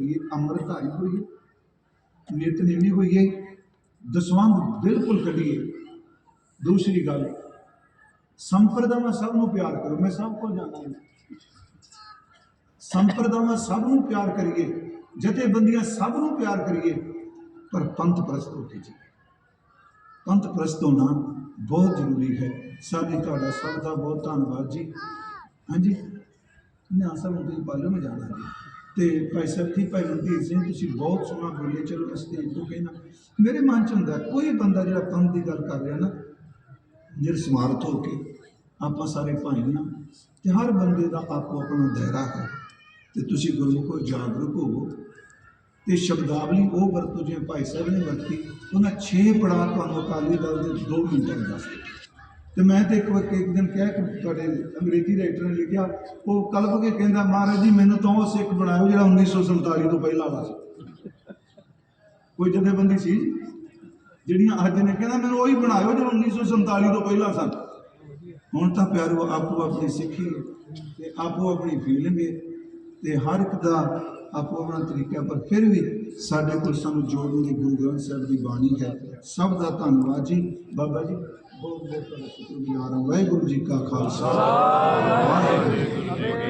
ਕਰੀਏ ਅੰਮ੍ਰਿਤ ਧਾਰੀ ਹੋਈਏ ਨਿਤਨੇਮੀ ਹੋਈਏ ਦਸਵੰਧ ਬਿਲਕੁਲ ਕੱਢੀਏ। ਦੂਸਰੀ ਗੱਲ, ਸੰਪਰਦਾਵਾਂ ਸਭ ਨੂੰ ਪਿਆਰ ਕਰੋ, ਮੈਂ ਸਭ ਕੋਲ ਜਾਣਾ ਹਾਂ। ਸੰਪਰਦਾਵਾਂ ਸਭ ਨੂੰ ਪਿਆਰ ਕਰੀਏ, ਜਥੇਬੰਦੀਆਂ ਸਭ ਨੂੰ ਪਿਆਰ ਕਰੀਏ, ਪਰ ਪੰਥ ਪ੍ਰਸਤ ਹੋ ਕੇ ਜੀ। ਪੰਥ ਪ੍ਰਸਤ ਹੋਣਾ ਬਹੁਤ ਜ਼ਰੂਰੀ ਹੈ। ਸਾਡੀ ਤੁਹਾਡਾ ਸਭ ਦਾ ਬਹੁਤ ਧੰਨਵਾਦ ਜੀ। ਹਾਂਜੀ ਨਿਆਂ ਸਾਹਿਬ ਨੂੰ ਤੁਸੀਂ ਪਾਲੋ ਮੈਂ ਜਾਣਾ ਜੀ। ਤੇ ਭਾਈ ਸਾਹਿਬ ਸੱਤੀ ਭਾਈ ਮਨਦੀਪ ਸਿੰਘ, ਤੁਸੀਂ ਬਹੁਤ ਸੋਹਣਾ ਬੋਲੇ ਚਲੋ ਮੈਂ ਸਟੇਜ ਤੋਂ ਕਹਿਣਾ। ਮੇਰੇ ਮਨ ਚ ਹੁੰਦਾ, ਕੋਈ ਬੰਦਾ ਜਿਹੜਾ ਪੰਥ ਦੀ ਗੱਲ ਕਰ ਰਿਹਾ ਨਾ ਨਿਰਸਮਾਰਥ ਹੋ ਕੇ ਆਪਾਂ ਸਾਰੇ ਭਾਈ ਹਾਂ ਤੇ ਹਰ ਬੰਦੇ ਦਾ ਆਪੋ ਆਪਣਾ ਦਾਇਰਾ ਹੈ। ਤੇ ਤੁਸੀਂ ਗੁਰਮੁਖੋ ਜਾਗਰੂਕ ਹੋਵੋ। ਤੇ ਸ਼ਬਦਾਵਲੀ ਉਹ ਵਰਤੋ ਜਿਵੇਂ ਭਾਈ ਸਾਹਿਬ ਨੇ ਵਰਤੀ, ਉਹਨਾਂ 6 ਪੜਾਅ ਤੁਹਾਨੂੰ ਅਕਾਲੀ ਦਲ ਦੇ 2 ਮਿੰਟਾਂ ਵਿੱਚ ਦੱਸ ਦਿੱਤੇ। ਤੇ ਮੈਂ ਤੇ ਇੱਕ ਵਾਰ ਇੱਕ ਦਿਨ ਕਿਹਾ ਕਿ ਤੁਹਾਡੇ ਅੰਗਰੇਜ਼ੀ ਰਾਈਟਰ ਨੇ ਲਿਖਿਆ, ਉਹ ਕਲਪ ਕੇ ਕਹਿੰਦਾ, ਮਹਾਰਾਜ ਜੀ, ਮੈਨੂੰ ਤਾਂ ਉਹ ਸਿੱਖ ਬਣਾਇਓ ਜਿਹੜਾ 1947 ਤੋਂ ਪਹਿਲਾਂ ਵਾਲਾ ਸੀ। ਕੋਈ ਜਥੇਬੰਦੀ ਸੀ? ਜਿਹੜੀਆਂ ਅੱਜ ਨੇ ਕਹਿੰਦਾ, ਮੈਨੂੰ ਉਹੀ ਬਣਾਇਓ ਜਿਹੜਾ 1947 ਤੋਂ ਪਹਿਲਾਂ ਸਨ। ਹੁਣ ਤਾਂ ਪਿਆਰੋ, ਆਪੋ ਆਪਣੀ ਸਿੱਖੀ ਹੈ ਤੇ ਆਪੋ ਆਪਣੀ ਫੀਲਿੰਗ ਹੈ ਤੇ ਹਰ ਇੱਕ ਦਾ ਆਪੋ ਆਪਣਾ ਤਰੀਕਾ ਪਰ ਫਿਰ ਵੀ ਸਾਡੇ ਕੋਲ ਸਾਨੂੰ ਜੋੜਨ ਦੀ ਗੁਰੂ ਗ੍ਰੰਥ ਸਾਹਿਬ ਦੀ ਬਾਣੀ ਹੈ। ਸਭ ਦਾ ਧੰਨਵਾਦ ਜੀ। ਬਾਬਾ ਜੀ। ਬਹੁਤ ਬਹੁਤ ਸ਼ੁਕਰਗੁਜ਼ਾਰ ਹਾਂ। ਵਾਹਿਗੁਰੂ ਜੀ ਕਾ ਖਾਲਸਾ। ਵਾਹਿਗੁਰੂ ਜੀ ਕੀ ਫਤਿਹ।